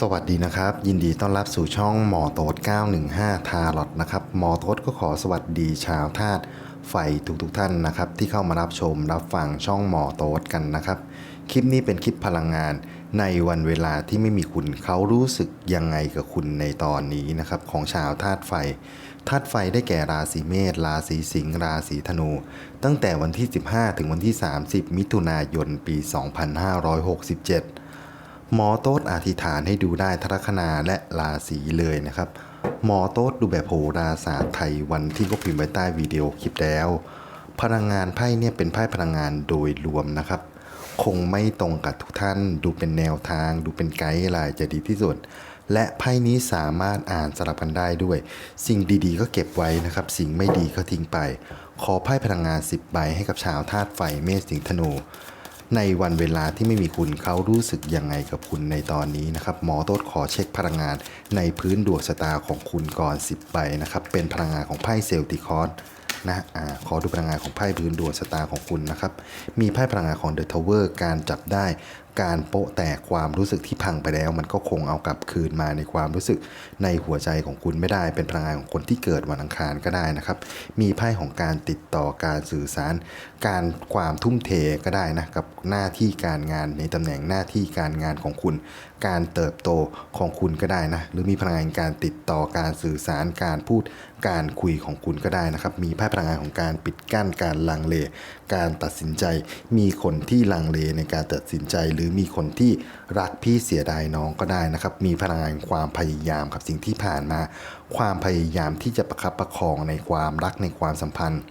สวัสดีนะครับ ยินดีต้อนรับสู่ช่องหมอโต๊ด915 ทาร์ลอตนะครับหมอโต๊ดก็ขอสวัสดีชาวธาตุไฟทุกๆทท่านนะครับ ที่เข้ามารับชมรับฟังช่องหมอโต๊ดกันนะครับ คลิปนี้เป็นคลิปพลังงานในวันเวลาที่ไม่มีคุณเขารู้สึกยังไงกับคุณในตอนนี้นะครับ ของชาวธาตุไฟธาตุไฟได้แก่ราศีเมษราศีสิงห์ราศีธนู ตั้งแต่วันที่ 15 ถึงวันที่ 30 มิถุนายนปี 2567 หมอโต๊ดอธิษฐานให้ดูได้ทัคนาและราศีเลยนะครับ หมอโต๊ดดูแบบโหราศาสตร์ไทยวันที่ก็พิมพ์ไว้ใต้วิดีโอคลิปแล้ว พลังงานไพ่เนี่ยเป็นไพ่พลังงานโดยรวมนะครับ คงไม่ตรงกับทุกท่าน ดูเป็นแนวทาง ดูเป็นไกด์ไลน์จะดีที่สุด และไพ่นี้สามารถอ่านสลับกันได้ด้วย สิ่งดีๆ ก็เก็บไว้นะครับ สิ่งไม่ดีก็ทิ้งไป ขอไพ่พลังงาน 10 ใบให้กับชาวธาตุไฟเมษสิงธนู ในวันเวลาที่ไม่มีคุณเขารู้สึกยังไงกับคุณในตอนนี้นะครับหมอโต๊ดขอเช็คพลังงาน ในพื้นดวงชะตาของคุณก่อน 10ใบนะครับเป็นพลังงานของไพ่เซลติคอสนะอ่าขอดูพลังงานของไพ่พื้นดวงชะตาของคุณนะครับ มีไพ่พลังงานของเดอะทาวเวอร์การจับได้ การโปะแตกความรู้สึกที่พังไปแล้ว มันก็คงเอากลับคืนมาในความรู้สึกในหัวใจของคุณไม่ได้เป็นพลังงานของคนที่เกิดวันอังคารก็ได้นะครับ มีไพ่ของการติดต่อการสื่อสาร การความทุ่มเทก็ได้นะกับหน้าที่การงานในตำแหน่งหน้าที่การงานของคุณ การเติบโตของคุณก็ได้นะหรือมีพลังงานการติดต่อการสื่อสารการพูดการคุยของคุณก็ได้นะครับ มีไพ่พลังงานของการปิดกั้นการลังเล การตัดสินใจ มีคนที่ลังเลในการตัดสินใจหรือือมีคนที่รักพี่เสียดายน้องก็ได้นะครับ มีพลังงานความพยายามกับสิ่งที่ผ่านมา ความพยายามที่จะประคับประคองในความรักในความสัมพันธ์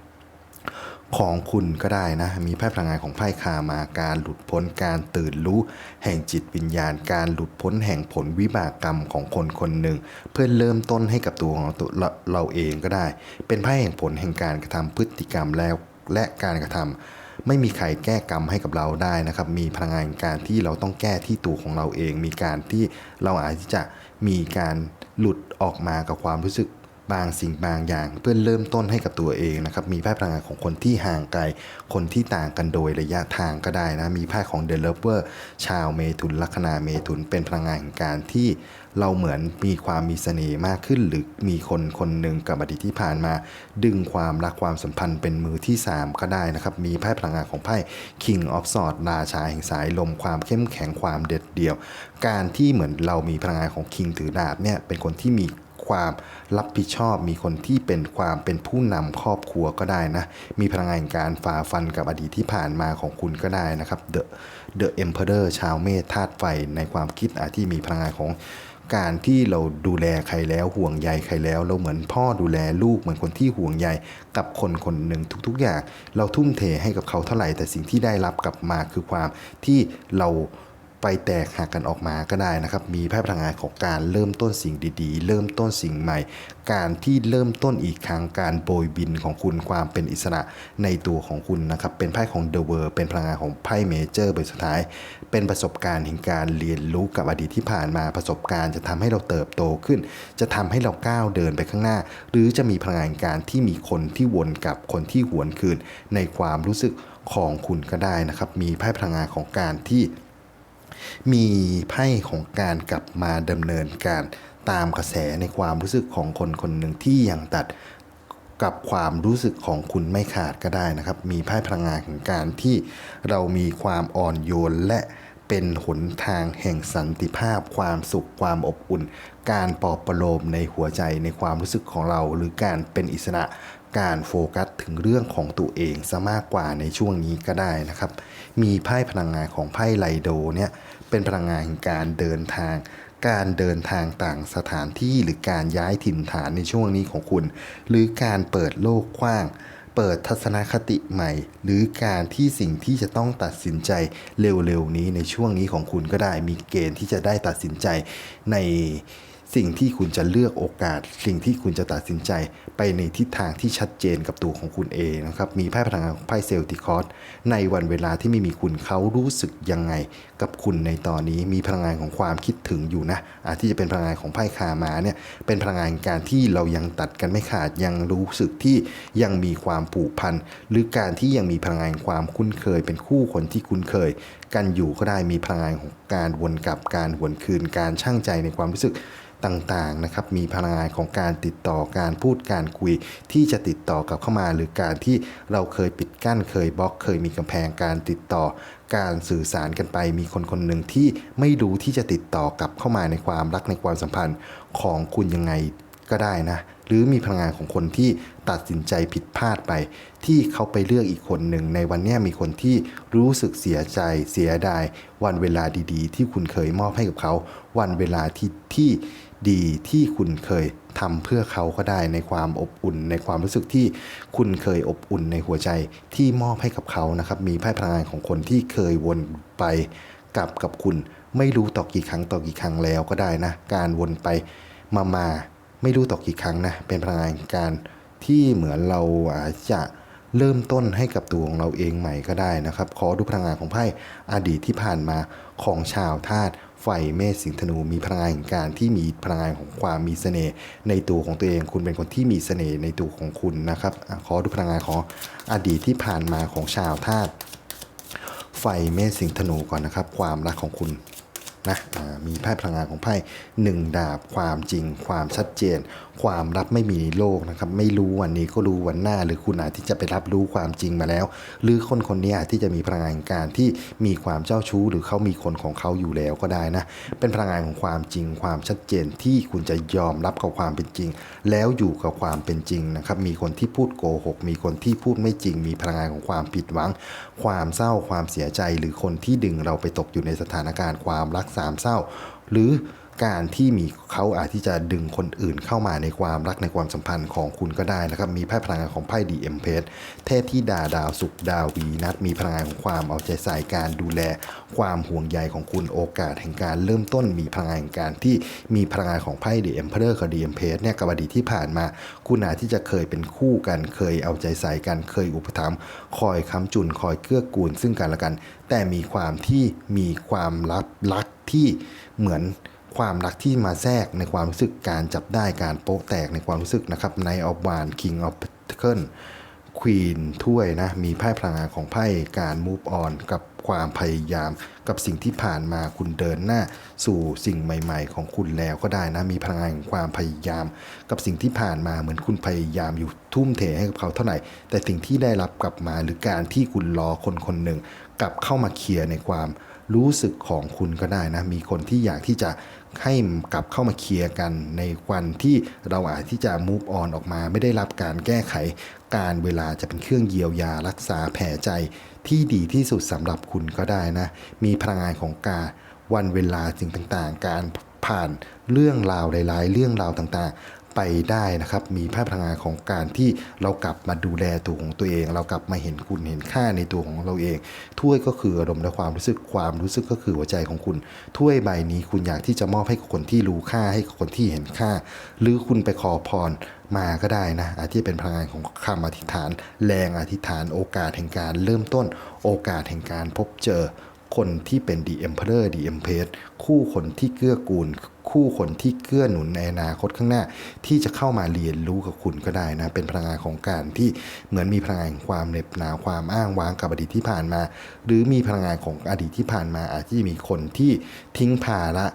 ของคุณก็ได้นะ มีไพ่พลังงานของไพ่คามาการหลุดพ้นการตื่นรู้ แห่งจิตวิญญาณ การหลุดพ้นแห่งผลวิบากกรรมของคนคนหนึ่ง เพื่อเริ่มต้นให้กับตัวของตัวเราเราเองก็ได้ เป็นไพ่แห่งผลแห่งการกระทำพฤติกรรมแล้วและการกระทำ ไม่มีใครแก้กรรมให้กับเราได้นะครับ มีพลังงานการที่เราต้องแก้ที่ตัวของเราเอง มีการที่เราอาจจะมีการหลุดออกมากับความรู้สึก บางสิ่งบางอย่างเพื่อเริ่มต้นให้กับตัวเองนะครับมีไพ่พลังงานของคนที่ห่างไกล คนที่ต่างกันโดยระยะทางก็ได้นะมีไพ่ของเดลเวอร์ชาวเมถุนลัคนาเมถุนเป็นพลังงานแห่งการที่เราเหมือนมีความมีเสน่ห์มากขึ้น หรือมีคนคนหนึ่งกับอดีตที่ผ่านมา ดึงความรักความสัมพันธ์เป็นมือที่ 3 ก็ได้นะครับ มีไพ่พลังงานของไพ่ King of Swords ราชาแห่งสายลมความเข้มแข็งความเด็ดเดี่ยว การที่เหมือนเรามีพลังงานของ King ถือดาบเนี่ยเป็นคนที่มี ความรับผิดชอบ มีคนที่เป็นความเป็นผู้นำครอบครัวก็ได้นะ มีพลังงานการฝ่าฟันกับอดีตที่ผ่านมาของคุณก็ได้นะครับ The The Emperor ชาวเมษธาตุไฟในความคิดอาจที่มีพลังงานของการที่เราดูแลใครแล้วห่วงใยใครแล้ว เราเหมือนพ่อดูแลลูกเหมือนคนที่ห่วงใยกับคนคนหนึ่งทุกๆอย่าง เราทุ่มเทให้กับเขาเท่าไหร่ แต่สิ่งที่ได้รับกลับมาคือความที่เรา ไปแตกหักกันออกมาก็ได้นะครับ มีไพ่พลังงานของการเริ่มต้นสิ่งดีๆ เริ่มต้นสิ่งใหม่ การที่เริ่มต้นอีกครั้งการโบยบินของคุณความเป็นอิสระในตัวของคุณนะครับ เป็นไพ่ของเดอะเวิร์เป็นพลังงานของไพ่เมเจอร์ใบสุดท้าย เป็นประสบการณ์แห่งการเรียนรู้กับอดีตที่ผ่านมาประสบการณ์จะทำให้เราเติบโตขึ้น จะทำให้เราก้าวเดินไปข้างหน้า หรือจะมีพลังงานการที่มีคนที่วนกลับคนที่หวนคืน ในความรู้สึกของคุณก็ได้นะครับ มีไพ่พลังงานของการที่ มีไพ่ของการกลับมาดำเนินการตามกระแสในความรู้สึกของคนคนหนึ่งที่ยังตัดกับความรู้สึกของคุณไม่ขาดก็ได้นะครับ มีไพ่พลังงานของการที่เรามีความอ่อนโยนและเป็นหนทางแห่งสันติภาพ ความสุขความอบอุ่น การปลอบประโลมในหัวใจในความรู้สึกของเรา หรือการเป็นอิสระการโฟกัสถึงเรื่องของตัวเองซะมากกว่าในช่วงนี้ก็ได้นะครับ มีไพ่พลังงานของไพ่ไลโดเนี่ย เป็นพลังงานการเดินทาง การเดินทางต่างสถานที่หรือการย้ายถิ่นฐานในช่วงนี้ของคุณ หรือการเปิดโลกกว้าง เปิดทัศนคติใหม่ หรือการที่สิ่งที่จะต้องตัดสินใจเร็วๆนี้ในช่วงนี้ของคุณก็ได้มีเกณฑ์ที่จะได้ตัดสินใจใน สิ่งที่คุณจะเลือกโอกาส สิ่งที่คุณจะตัดสินใจไปในทิศทางที่ชัดเจนกับตัวของคุณเองนะครับ มีไพ่พลังงานของไพ่เซลติคอสในวันเวลาที่ไม่มีคุณเขารู้สึกยังไง กับคุณในตอนนี้มีพลังงานของความคิดถึงอยู่นะอาจที่จะเป็นพลังงานของไพ่คามาเนี่ยเป็นพลังงานการที่เรายังตัดกันไม่ขาดยังรู้สึกที่ยังมีความผูกพันหรือการที่ยังมีพลังงานความคุ้นเคย เป็นคู่คนที่คุ้นเคย กันอยู่ก็ได้มีพลังงานของการวนกลับการหวนคืนการช่างใจในความรู้สึกต่างๆนะครับมีพลังงานของการติดต่อการพูดการคุยที่จะติดต่อกลับเข้ามา หรือการที่เราเคยปิดกั้นเคยบล็อก เคยมีกำแพงการติดต่อ การสื่อสารกันไป มีคนคนหนึ่งที่ไม่รู้ที่จะติดต่อกลับเข้ามาในความรักในความสัมพันธ์ของคุณยังไงก็ได้นะ หรือมีพลังงานของคนที่ ตัดสินใจผิดพลาดไป ที่เขาไปเลือกอีกคนหนึ่ง ในวันนี้มีคนที่รู้สึกเสียใจเสียดาย วันเวลาดีๆ ที่คุณเคยมอบให้กับเขา วันเวลาที่ที่ดีที่คุณเคยทำเพื่อเขาก็ได้ในความอบอุ่น ในความรู้สึกที่คุณเคยอบอุ่นในหัวใจที่มอบให้กับเขานะครับ มีไพ่พลังงานของคนที่เคยวนไปกลับกับคุณ ไม่รู้ต่อกี่ครั้งต่อกี่ครั้งแล้วก็ได้นะ การวนไปมามาไม่รู้ต่อกี่ครั้งนะ เป็นพลังงานการ ที่เหมือนเราอาจจะเริ่มต้นให้กับตัวของเราเองใหม่ก็ได้นะครับ ขอดูพลังงานของไพ่อดีตที่ผ่านมาของชาวธาตุไฟเมษสิงธนูมีพลังงานแห่งการที่มีพลังงานของความมีเสน่ห์ในตัวของตัวเอง คุณเป็นคนที่มีเสน่ห์ในตัวของคุณนะครับขอดูพลังงานของอดีตที่ผ่านมาของชาวธาตุไฟเมษสิงธนูก่อนนะครับ ความรักของคุณ นะมีไพ่พลังงานของไพ่หนึ่งดาบความจริง ความชัดเจน ความลับไม่มีในโลกนะครับ ไม่รู้วันนี้ก็รู้วันหน้า หรือคุณอาจที่จะไปรับรู้ความจริงมาแล้ว หรือคนคนนี้อาจที่จะมีพลังงานการที่มีความเจ้าชู้ หรือเขามีคนของเขาอยู่แล้วก็ได้นะ เป็นพลังงานของความจริง ความชัดเจนที่คุณจะยอมรับกับความเป็นจริง แล้วอยู่กับความเป็นจริงนะครับ มีคนที่พูดโกหก มีคนที่พูดไม่จริง มีพลังงานของความผิดหวัง ความเศร้าความเสียใจ หรือคนที่ดึงเราไปตกอยู่ในสถานการณ์ความรักสามเศร้า หรือ การที่มีเขาอาจที่จะดึงคนอื่นเข้ามาในความรักในความสัมพันธ์ของคุณก็ได้นะครับ มีไพ่พลังงานของไพ่ดีเอ็มเพสเทพที่ดาดาวสุขดาววีนัดมีพลังงานของความเอาใจใส่การดูแล ความห่วงใยของคุณโอกาสแห่งการเริ่มต้น มีพลังงานการที่มีพลังงานของไพ่ดีเอ็มเพอร์กับดีเอ็มเพสเนี่ยกับอดีตที่ผ่านมา คุณอาจที่จะเคยเป็นคู่กันเคยเอาใจใส่กันเคยอุปถัมภ์คอยค้ำจุนคอยเกื้อกูลซึ่งกันและกัน แต่มีความที่มีความลับรักที่เหมือน ความรักที่มาแทรกในความรู้สึกการจับได้การโป๊ะแตกในความรู้สึกนะครับในออฟวานคิงออฟเคิลควีนถ้วยนะมีไพ่พลังงานของไพ่การมูฟออนกับความพยายามกับสิ่งที่ผ่านมาคุณเดินหน้า สู่สิ่งใหม่ ๆ ของคุณแล้วก็ได้นะมีพลังงานของความพยายาม กับสิ่งที่ผ่านมาเหมือนคุณพยายามอยู่ทุ่มเทให้กับเขาเท่าไหร่ แต่สิ่งที่ได้รับกลับมาหรือการที่คุณรอคนคนหนึ่งกลับเข้ามาเคลียร์ในความรู้สึกของคุณก็ได้นะมีคนที่อยากที่จะ ให้กลับเข้ามาเคลียร์กันในวันที่เราอาจที่จะ move on ออกมา ไม่ได้รับการแก้ไข การเวลาจะเป็นเครื่องเยียวยารักษาแผลใจที่ดีที่สุดสำหรับคุณก็ได้นะ มีพลังงานของการวันเวลาสิ่งต่างๆ การผ่านเรื่องราวหลาย ๆ เรื่องราวต่างๆ ไปได้นะครับ มีภาพพลังงานของการที่เรากลับมาดูแลตัวของตัวเอง เรากลับมาเห็นคุณเห็นค่าในตัวของเราเอง ถ้วยก็คืออารมณ์และความรู้สึกความรู้สึกก็คือหัวใจของคุณ ถ้วยใบนี้คุณอยากที่จะมอบให้กับคนที่รู้ค่าให้กับคนที่เห็นค่า หรือคุณไปขอพรมาก็ได้นะอาจจะเป็นพลังงานของคำอธิษฐาน แรงอธิษฐาน โอกาสแห่งการเริ่มต้น โอกาสแห่งการพบเจอ คนที่เป็น The Emperor The Empress คู่คนที่เกื้อกูล คู่คนที่เกื้อหนุนในอนาคตข้างหน้า ที่จะเข้ามาเรียนรู้กับคุณก็ได้นะ เป็นพลังงานของการที่เหมือนมีพลังงานความเหน็บหนาวความอ้างว้างกับอดีตที่ผ่านมา หรือมีพลังงานของอดีตที่ผ่านมาอาจจะมีคนที่ทิ้งภาระ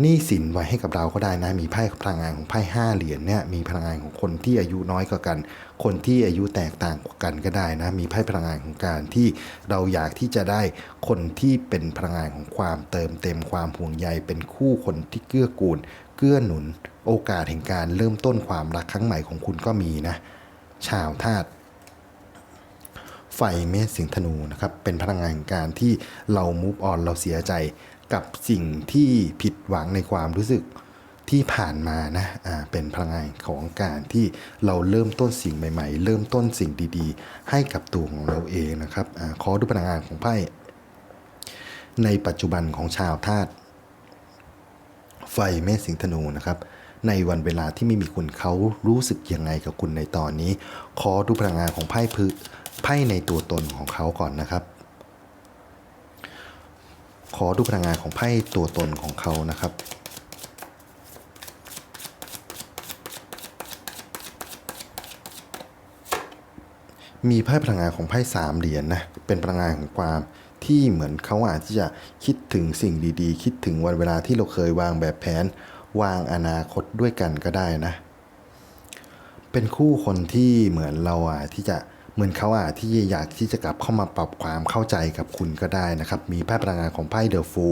หนี้สินไว้ให้กับเราก็ได้นะ มีไพ่พลังงานของไพ่ห้าเหรียญเนี่ยมีพลังงานของคนที่อายุน้อยกว่ากัน คนที่อายุแตกต่างกว่ากันก็ได้นะ มีไพ่พลังงานของการที่เราอยากที่จะได้คนที่เป็นพลังงานของความเติมเต็มความห่วงใยเป็นคู่คนที่เกื้อกูล เกื้อหนุน โอกาสแห่งการเริ่มต้นความรักครั้งใหม่ของคุณก็มีนะ ชาวธาตุไฟเมษสิงธนูนะครับเป็นพลังงานแห่งการที่เรามูฟออนเราเสียใจ กับสิ่งที่ผิดหวังในความรู้สึกที่ผ่านมานะอ่าเป็นพลังงานของการที่เราเริ่มต้นสิ่งใหม่ๆ เริ่มต้นสิ่งดีๆ ให้กับตัวของเราเองนะครับอขอดูพลังงานของไพ่ในปัจจุบันของชาวธาตุไฟเมษสิงธนูนะครับ ในวันเวลาที่ไม่มีคุณเขารู้สึกยังไงกับคุณในตอนนี้ ขอดูพลังงานของไพ่พืไพ่ในตัวตนของเขาก่อนนะครับ ขอดูพลังงานของไพ่ตัวตนของเขานะครับมีไพ่พลังงานของไพ่สามเหรียญนะ เป็นพลังงานของความที่เหมือนเขาอาจจะคิดถึงสิ่งดีๆ คิดถึงวันเวลาที่เราเคยวางแบบแผน วางอนาคตด้วยกันก็ได้นะ เป็นคู่คนที่เหมือนเราอะที่จะ เหมือนเขาอะที่อยากที่จะกลับเข้ามาปรับความเข้าใจกับคุณก็ได้นะครับ มีไพ่พลังงานของไพ่เดอะฟู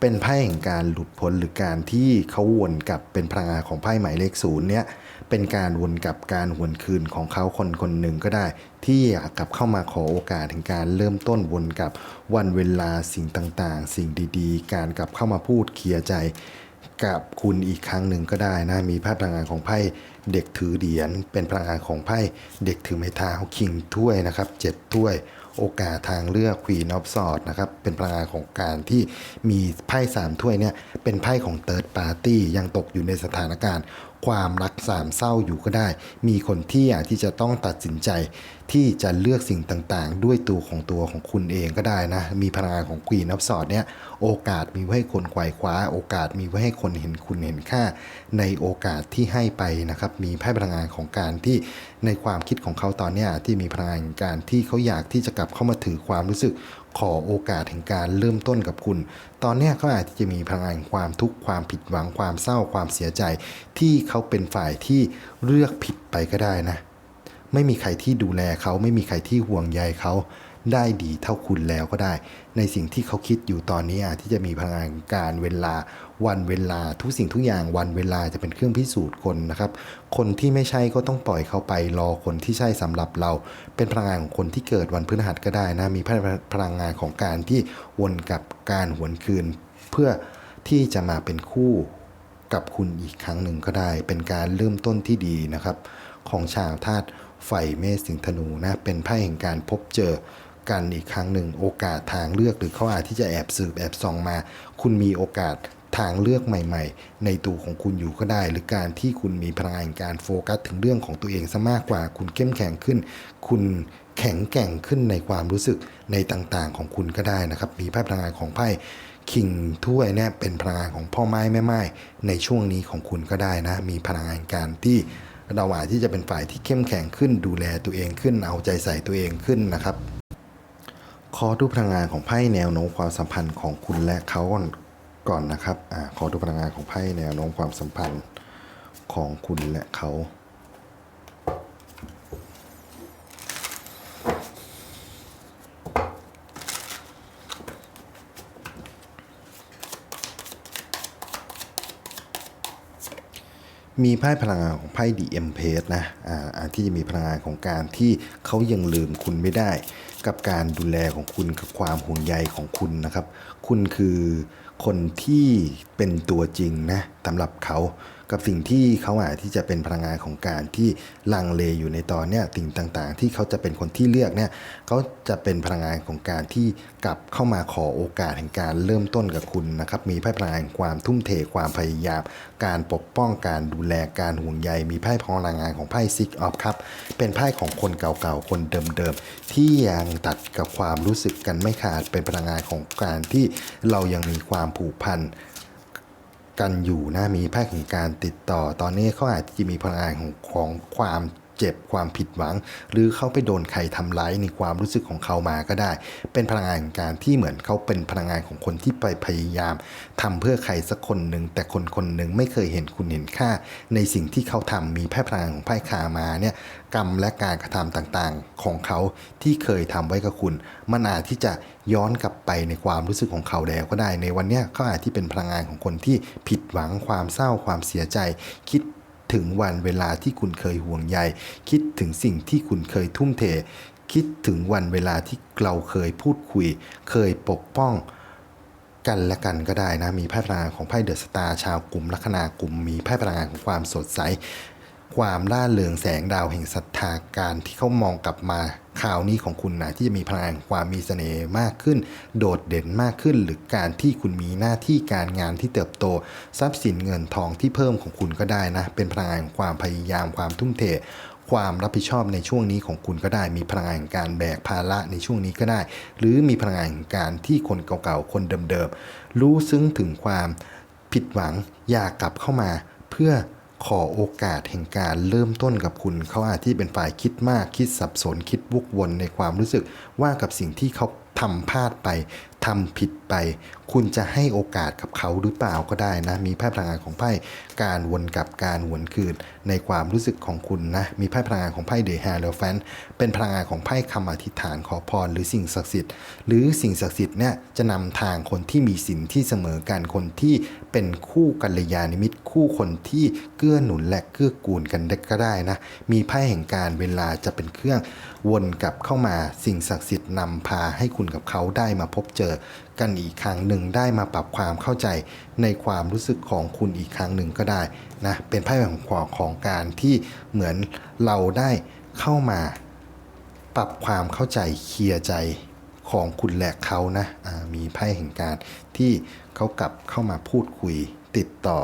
เป็นไพ่แห่งการหลุดพ้นหรือการที่เขาวนกลับเป็นพลังงานของไพ่หมายเลขศูนย์เนี่ยเป็นการวนกลับการหวนคืนของเขาคนคนหนึ่งก็ได้ ที่อยากกลับเข้ามาขอโอกาสถึงการเริ่มต้นวนกับวันเวลาสิ่งต่างๆ สิ่งดีๆ การกลับเข้ามาพูดเคลียร์ใจ กับคุณอีกครั้งหนึ่งก็ได้นะ มีภาพพลังงานของไพ่เด็กถือเหรียญเป็นพลังงานของไพ่เด็กถือไม้เท้าคิงถ้วยนะครับเจ็ดถ้วยโอกาสทางเลือกควีนออฟสอดนะครับเป็นพลังงานของการที่มีไพ่สามถ้วยเนี่ยเป็นไพ่ของเติร์ดปาร์ตี้ยังตกอยู่ในสถานการณ์ ความรักสามเศร้าอยู่ก็ได้ มีคนที่อยากที่จะต้องตัดสินใจ ที่จะเลือกสิ่งต่างๆ ด้วยตัวของตัวของคุณเองก็ได้นะ มีพลังงานของควีนออฟสอดเนี่ยโอกาสมีไว้ให้คนไขว่คว้า โอกาสมีไว้ให้คนเห็นคุณเห็นค่า ในโอกาสที่ให้ไปนะครับมีไพ่พลังงานของการที่ในความคิดของเขาตอนนี้ที่มีพลังงานการที่เขาอยากที่จะกลับเข้ามาถือความรู้สึกขอโอกาสแห่งการเริ่มต้นกับคุณ ตอนนี้เขาอาจจะมีพลังงานความทุกข์ความผิดหวังความเศร้าความเสียใจ ที่เขาเป็นฝ่ายที่เลือกผิดไปก็ได้นะ ไม่มีใครที่ดูแลเขา ไม่มีใครที่ห่วงใยเขาได้ดีเท่าคุณแล้วก็ได้ ในสิ่งที่เขาคิดอยู่ตอนนี้ที่จะมีพลังงานการเวลาวันเวลาทุกสิ่งทุกอย่างวันเวลาจะเป็นเครื่องพิสูจน์คนนะครับ คนที่ไม่ใช่ก็ต้องปล่อยเขาไปรอคนที่ใช่สำหรับเรา เป็นพลังงานของคนที่เกิดวันพฤหัสก็ได้นะมีพลังงานของการที่วนกับการหวนคืน เพื่อที่จะมาเป็นคู่ กับคุณอีกครั้งหนึ่งก็ได้ เป็นการเริ่มต้นที่ดีนะครับ ของชาวธาตุไฟเมษสิงธนูนะเป็นไพ่แห่งการพบเจอกันอีกครั้งหนึ่งโอกาสทางเลือกหรือเขาอาจที่จะแอบสืบแอบส่องมา คุณมีโอกาสทางเลือกใหม่ ๆ ในตัวของคุณอยู่ก็ได้ หรือการที่คุณมีพลังงานการโฟกัสถึงเรื่องของตัวเองซะมากกว่า คุณเข้มแข็งขึ้น คุณแข็งแกร่งขึ้นในความรู้สึกในต่างๆ ของคุณก็ได้นะครับ มีไพ่พลังงานของไพ่ คิงถ้วยเนี่ยเป็นพลังงานของพ่อไม้แม่ไม้ในช่วงนี้ของคุณก็ได้นะ มีพลังงานการที่เราอาจที่จะเป็นฝ่ายที่เข้มแข็งขึ้นดูแลตัวเองขึ้นเอาใจใส่ตัวเองขึ้นนะครับขอดูพลังงานของไพ่แนวโน้มความสัมพันธ์ของคุณและเขาก่อนนะครับอขอดูพลังงานของไพ่แนวโน้มความสัมพันธ์ของคุณและเขา มีไพ่พลังงานของไพ่ดีเอ็มเพสนะอ่าที่จะมีพลังงานของการที่เขายังลืมคุณไม่ได้ กับการดูแลของคุณกับความห่วงใยของคุณนะครับ คุณคือ คนที่เป็นตัวจริงนะสำหรับเขากับสิ่งที่เขาอาจที่จะเป็นพลังงานของการที่ลังเลอยู่ในตอนเนี้ยสิ่งต่างๆ ที่เขาจะเป็นคนที่เลือกเนี่ยเขาจะเป็นพลังงานของการที่กลับเข้ามาขอโอกาสแห่งการเริ่มต้นกับคุณนะครับมีไพ่พลังงานความทุ่มเทความพยายาม การปกป้องการดูแลการห่วงใย มีไพ่พลังงานของไพ่ซิกออฟครับเป็นไพ่ของคนเก่าๆคนเดิมๆที่ยังตัดกับความรู้สึกกันไม่ขาดเป็นพลังงานของการที่เรายังมีความผูกพันกันอยู่นะมีไพ่แห่งการติดต่อ ตอนนี้เขาอาจจะมีพลังงานของของความ เจ็บ ความผิดหวัง หรือเขาไปโดนใครทำร้ายในความรู้สึกของเขามาก็ได้ เป็นพลังงานการที่เหมือนเขาเป็นพลังงานของคนที่ไปพยายามทำเพื่อใครสักคนหนึ่งแต่คนคนหนึ่งไม่เคยเห็นคุณเห็นค่า ในสิ่งที่เขาทำมีไพ่พลังงานของไพ่คามาเนี่ยกรรมและการกระทำต่างๆ ของเขาที่เคยทำไว้กับคุณ มันอาจที่จะย้อนกลับไปในความรู้สึกของเขาแล้วก็ได้ในวันนี้เขาอาจที่เป็นพลังงานของคนที่ผิดหวังความเศร้าความเสียใจคิด ถึงวันเวลาที่คุณเคยห่วงใย คิดถึงสิ่งที่คุณเคยทุ่มเท คิดถึงวันเวลาที่เราเคยพูดคุย เคยปกป้องกันและกันก็ได้นะ มีไพ่พลังงานของไพ่เดอะสตาร์ชาวกลุ่มลัคนากลุ่ม มีไพ่พลังงานของความสดใส ความล่าเริงแสงดาวแห่งศรัทธาการที่เขามองกลับมาข่าวนี้ของคุณนะที่จะมีพลังความมีเสน่ห์มากขึ้น โดดเด่นมากขึ้น หรือการที่คุณมีหน้าที่การงานที่เติบโต ทรัพย์สินเงินทองที่เพิ่มของคุณก็ได้นะ เป็นพลังความพยายามความทุ่มเทความรับผิดชอบในช่วงนี้ของคุณก็ได้มีพลังงานการแบกภาระในช่วงนี้ก็ได้ หรือมีพลังงานการที่คนเก่าๆคนเดิมๆรู้ซึ้งถึงความผิดหวังอยากกลับเข้ามาเพื่อ ขอโอกาสแห่งการเริ่มต้นกับคุณ เขาอาจที่เป็นฝ่ายคิดมากคิดสับสนคิดวกวนในความรู้สึกว่ากับสิ่งที่เขา ทำพลาดไปทำผิดไป คุณจะให้โอกาสกับเขาหรือเปล่าก็ได้นะ มีไพ่พลังงานของไพ่การวนกลับการหวนคืนในความรู้สึกของคุณนะ มีไพ่พลังงานของไพ่เดอะแฮร์เรแฟนเป็นพลังงานของไพ่คำอธิษฐานขอพรหรือสิ่งศักดิ์สิทธิ์หรือสิ่งศักดิ์สิทธิ์เนี่ยจะนำทางคนที่มีสินที่เสมอกันคนที่เป็นคู่กัลยาณมิตรคู่คนที่เกื้อหนุนและเกื้อกูลกันได้ก็ได้นะ มีไพ่แห่งการเวลาจะเป็นเครื่องวนกลับเข้ามาสิ่งศักดิ์สิทธิ์นำพาให้คุณกับเขาได้มาพบเจอ กันอีกครั้งหนึ่งได้มาปรับความเข้าใจในความรู้สึกของคุณอีกครั้งหนึ่งก็ได้นะเป็นไพ่ของขอของการที่เหมือนเราได้เข้ามาปรับความเข้าใจเคลียร์ใจของคุณและเขานะามีไพ่แห่งการที่เขากลับเข้ามาพูดคุยติดต่อ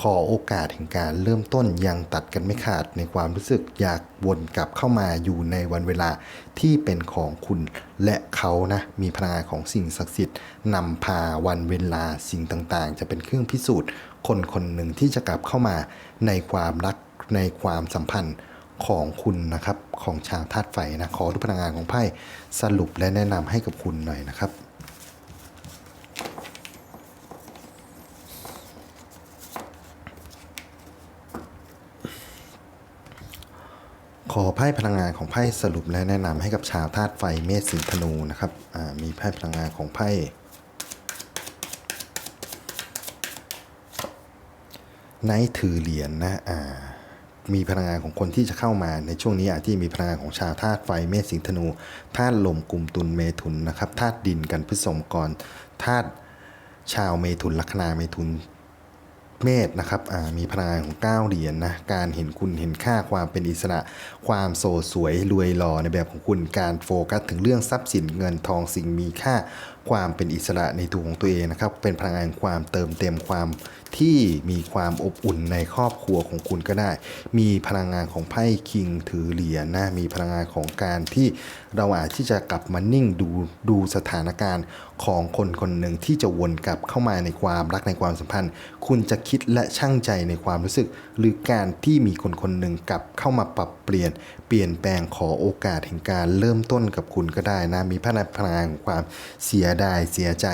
ขอโอกาสแห่งการเริ่มต้นยังตัดกันไม่ขาดในความรู้สึกอยากวนกลับเข้ามาอยู่ในวันเวลาที่เป็นของคุณและเขานะมีพลังงานของสิ่งศักดิ์สิทธิ์นำพาวันเวลาสิ่งต่างๆ จะเป็นเครื่องพิสูจน์ คนคนหนึ่งที่จะกลับเข้ามาในความรักในความสัมพันธ์ของคุณนะครับของชาวธาตุไฟนะขอดูพลังงานของไพ่สรุปและแนะนำให้กับคุณหน่อยนะครับ ขอไพ่พลังงานของไพ่สรุปและแนะนำให้กับชาวธาตุไฟเมษสิงห์ธนูนะครับมีไพ่พลังงานของไพ่ไนท์ถือเหรียญนะอ่ามีพลังงานของคนที่จะเข้ามาในช่วงนี้อาจที่มีพลังงานของชาวธาตุไฟเมษสิงห์ธนูธาตุลมกลุ่มตุลเมถุนนะครับธาตุดินกันพฤษมกรธาตุชาวเมถุนลัคนาเมถุน เมษนะครับมีพลังงานของ9เหรียญนะการเห็นคุณเห็นค่าความเป็นอิสระ ความโสดสวยรวยหล่อในแบบของคุณการโฟกัสถึงเรื่องทรัพย์สินเงินทองสิ่งมีค่า ความเป็นอิสระในตัวของตัวเองนะครับ เป็นพลังงานความเติมเต็มความที่มีความอบอุ่นในครอบครัวของคุณก็ได้ มีพลังงานของไพ่คิงถือเหรียญนะมีพลังงานของการที่เราอาจที่จะกลับมานิ่งดูดูสถานการณ์ของคนคนหนึ่งที่จะวนกลับเข้ามาในความรักในความสัมพันธ์ คุณจะคิดและช่างใจในความรู้สึก หรือการที่มีคนคนหนึ่งกลับเข้ามาปรับเปลี่ยน เปลี่ยนแปลงขอโอกาสแห่งการเริ่มต้นกับคุณก็ได้นะมีพลังพลังงานของความเสียดายเสียใจ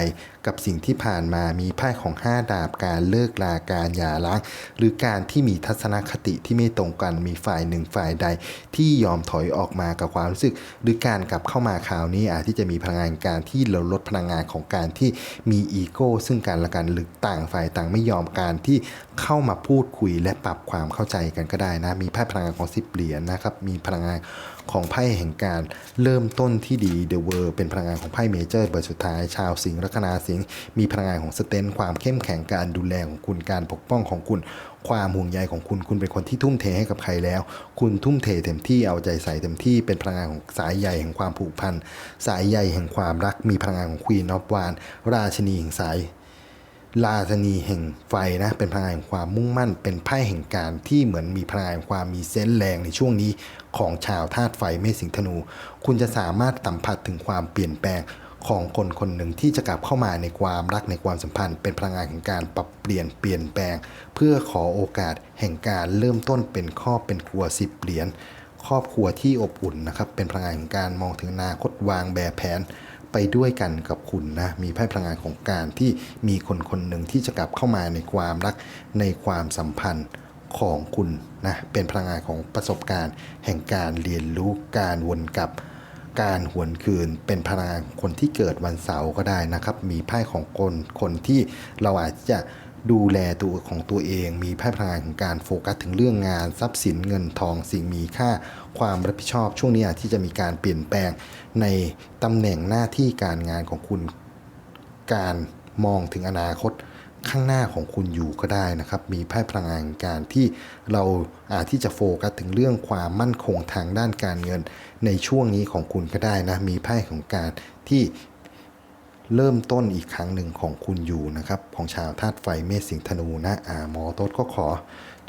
กับสิ่งที่ผ่านมามีไพ่ของ 5 ดาบการเลิกลาการหย่าร้าง หรือการที่มีทัศนคติที่ไม่ตรงกันมีฝ่ายหนึ่งฝ่ายใด ที่ยอมถอยออกมากับความรู้สึก หรือการกลับเข้ามาคราวนี้อาจที่จะมีพลังงานการที่เราลดพลังงานของการที่มีอีโก้ ซึ่งกันและกันหรือต่างฝ่ายต่างไม่ยอมการที่เข้ามาพูดคุยและปรับความเข้าใจกันก็ได้นะมีไพ่พลังงานของสิบเหรียญนะครับมีพลังงาน ของไพ่แห่งการเริ่มต้นที่ดีเดอะเวิร์เป็นพลังงานของไพ่เมเจอร์เบอร์สุดท้าย ชาวสิงห์ลัคนาสิงห์มีพลังงานของสเตนความเข้มแข็งการดูแลของคุณการปกป้องของคุณ ความห่วงใยของคุณคุณเป็นคนที่ทุ่มเทให้กับใครแล้ว คุณทุ่มเทเต็มที่เอาใจใส่เต็มที่เป็นพลังงานของสายใยแห่งความผูกพันสายใยแห่งความรักมีพลังงานของควีนอฟวานราชนีแห่งสายราชนีแห่งไฟนะเป็นพลังงานแห่งความมุ่งมั่น เป็นไพ่แห่งการที่เหมือนมีพลังงานความมีเซนส์แรงในช่วงนี้ ของชาวธาตุไฟเมษสิงธนู คุณจะสามารถสัมผัสถึงความเปลี่ยนแปลงของคนคนหนึ่งที่จะกลับเข้ามาในความรักในความสัมพันธ์ เป็นพลังงานแห่งการปรับเปลี่ยนเปลี่ยนแปลง เพื่อขอโอกาสแห่งการเริ่มต้นเป็นครอบเป็นครัวสิบเหรียญครอบครัวที่อบอุ่นนะครับ เป็นพลังงานแห่งการมองถึงอนาคตวางแบบแผนไปด้วยกันกับคุณนะ มีไพ่พลังงานของการที่มีคนคนหนึ่งที่จะกลับเข้ามาในความรักในความสัมพันธ์ ของคุณนะเป็นพลังงานของประสบการณ์ แห่งการเรียนรู้การวนกลับ การหวนคืนเป็นพลังงานคนที่เกิดวันเสาร์ก็ได้นะครับ มีไพ่ของคนคนที่เราอาจจะดูแลตัวของตัวเอง มีไพ่พลังงานของการโฟกัสถึงเรื่องงานทรัพย์สินเงินทองสิ่งมีค่าความรับผิดชอบ ช่วงนี้อาจที่จะมีการเปลี่ยนแปลงในตำแหน่งหน้าที่การงานของคุณการมองถึงอนาคต ข้างหน้าของคุณอยู่ก็ได้นะครับ มีไพ่พลังงานการที่เราอาจที่จะโฟกัสถึงเรื่องความมั่นคงทางด้านการเงิน ในช่วงนี้ของคุณก็ได้นะ มีไพ่ของการที่เริ่มต้นอีกครั้งหนึ่งของคุณอยู่นะครับ ของชาวธาตุไฟเมษสิงห์ธนูนะอาหมอต๊ดก็ขอ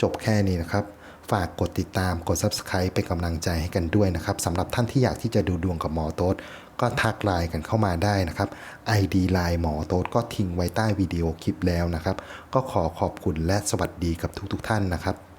จบแค่นี้นะครับฝากกดติดตามกด Subscribe เป็นกำลังใจให้กันด้วยนะครับสำหรับท่านที่อยากที่จะดูดวงกับหมอโต๊ด ก็ทักไลน์กันเข้ามาได้นะครับ ID ไลน์หมอโต๊ดก็ทิ้งไว้ใต้วิดีโอคลิปแล้วนะครับ ก็ขอขอบคุณและสวัสดีกับทุกๆท่านนะครับ